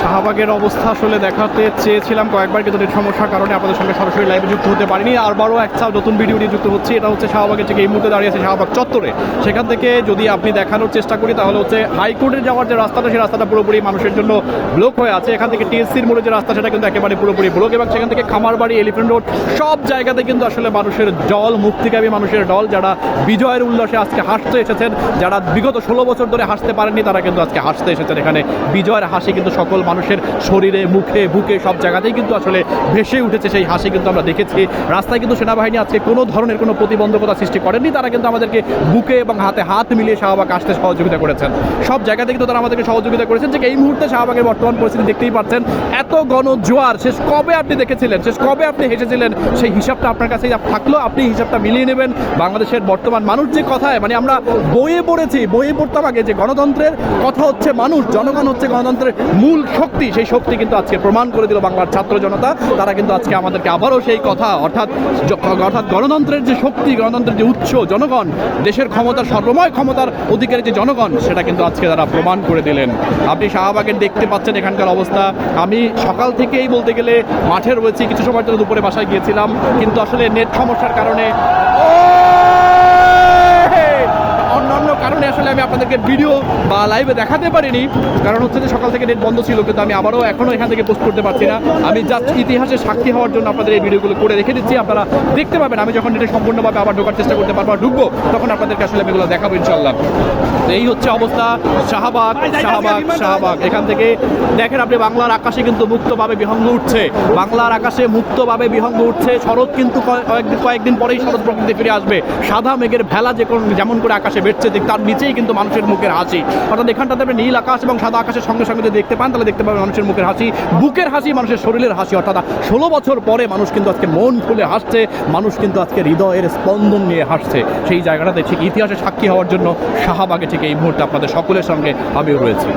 শাহবাগের অবস্থা আসলে দেখাতে চেয়েছিলাম কয়েকবার, কিন্তু নেট সমস্যার কারণে আপনাদের সঙ্গে সরাসরি লাইভে যুক্ত হতে পারিনি। আরবারও একটা নতুন ভিডিও নিয়ে যুক্ত হচ্ছে, এটা হচ্ছে শাহবাগের থেকে এই মুহূর্তে দাঁড়িয়ে আছে শাহবাগ চত্বরে। সেখান থেকে যদি আপনি দেখানোর চেষ্টা করি, তাহলে হচ্ছে হাইকোর্টে যাওয়ার যে রাস্তাটা, সেই রাস্তাটা পুরোপুরি মানুষের জন্য ব্লক হয়ে আছে। এখান থেকে টিএসসির মোড়ে যে রাস্তা, সেটা কিন্তু একেবারে পুরোপুরি ব্লক এবং সেখান থেকে খামারবাড়ি এলিফেন্ট রোড সব জায়গাতে কিন্তু আসলে মানুষের জল মুক্তিকামী মানুষের দল, যারা বিজয়ের উল্লাসে আজকে হাসতে এসেছেন, যারা বিগত ষোলো বছর ধরে হাসতে পারেননি, তারা কিন্তু আজকে হাসতে এসেছেন। এখানে বিজয়ের হাসি কিন্তু সকল মানুষের শরীরে, মুখে, বুকে, সব জায়গাতেই কিন্তু আসলে ভেসে উঠেছে সেই হাসি কিন্তু আমরা দেখেছি। রাস্তায় কিন্তু সেনাবাহিনী আজকে কোনো ধরনের কোনো প্রতিবন্ধকতা সৃষ্টি করেননি তারা কিন্তু আমাদেরকে বুকে এবং হাতে হাত মিলিয়ে শাহবাগ আসতে সহযোগিতা করেছেন। সব জায়গাতে কিন্তু তারা আমাদেরকে সহযোগিতা করেছেন। যে এই মুহূর্তে শাহবাগের বর্তমান পরিস্থিতি দেখতেই পাচ্ছেন। এত গণজোয়ার শেষ কবে আপনি দেখেছিলেন? শেষ কবে আপনি হেসেছিলেন? সেই হিসাবটা আপনার কাছে থাকলেও আপনি হিসাবটা মিলিয়ে নেবেন। বাংলাদেশের বর্তমান মানুষ যে কথায় মানে আমরা বইয়ে পড়েছি, বইয়ে পড়তাম আগে যে গণতন্ত্রের কথা হচ্ছে মানুষ, জনগণ হচ্ছে গণতন্ত্রের মূল শক্তি, সেই শক্তি কিন্তু আজকে প্রমাণ করে দিল বাংলার ছাত্র জনতা। তারা কিন্তু আজকে আমাদেরকে আবারও সেই কথা, অর্থাৎ অর্থাৎ গণতন্ত্রের যে শক্তি, গণতন্ত্রের যে উৎস, জনগণ, দেশের ক্ষমতার সর্বময় ক্ষমতার অধিকারী যে জনগণ, সেটা কিন্তু আজকে তারা প্রমাণ করে দিলেন। আপনি শাহবাগের দেখতে পাচ্ছেন এখানকার অবস্থা। আমি সকাল থেকেই বলতে গেলে মাঠে রয়েছি, কিছু সময় জন্য দুপুরে বাসায় গিয়েছিলাম। কিন্তু আসলে নেট সমস্যার কারণে অন্যান্য কারণে আসলে আমি আপনাদেরকে ভিডিও বা লাইভে দেখাতে পারিনি। কারণ হচ্ছে যে সকাল থেকে নেট বন্ধ ছিল, কিন্তু আমি আবারও এখনও এখান থেকে পোস্ট করতে পারছি না। আমি জাস্ট ইতিহাসে সাক্ষী হওয়ার জন্য আপনাদের এই ভিডিওগুলো করে রেখে দিচ্ছি। আপনারা দেখতে পাবেন, আমি যখন নেটে সম্পূর্ণভাবে আবার ঢোকার চেষ্টা করতে পারব ঢুকবো, তখন আপনাদেরকে আসলে আমি এগুলো দেখাবো ইনশাল্লাহ এই হচ্ছে অবস্থা, শাহবাগ শাহবাগ শাহবাগ। এখান থেকে দেখেন আপনি, বাংলার আকাশে কিন্তু মুক্তভাবে বিহঙ্গ উঠছে। বাংলার আকাশে মুক্তভাবে বিহঙ্গ উঠছে। শরৎ কিন্তু কয়েকদিন কয়েকদিন পরেই শরৎ প্রকৃতি ফিরে আসবে। সাদা মেঘের ভেলা যে যেমন করে আকাশে বেড়ছে ঠিক তার নিচেই কিন্তু মানুষের মুখের হাসি। অর্থাৎ এখানটাতে আপনি নীল আকাশ এবং সাদা আকাশের সঙ্গে সঙ্গে যদি দেখতে পান, তাহলে দেখতে পাবেন মানুষের মুখের হাসি। বুকের হাসি মানুষের শরীরের হাসি। অর্থাৎ ষোলো বছর পরে মানুষ কিন্তু আজকে মন খুলে হাসছে, মানুষ কিন্তু আজকে হৃদয়ের স্পন্দন নিয়ে হাসছে। সেই জায়গাটাতে ঠিক ইতিহাসে সাক্ষী হওয়ার জন্য শাহবাগে ঠিক এই মুহূর্তে আপনাদের সকলের সঙ্গে আমিও রয়েছি।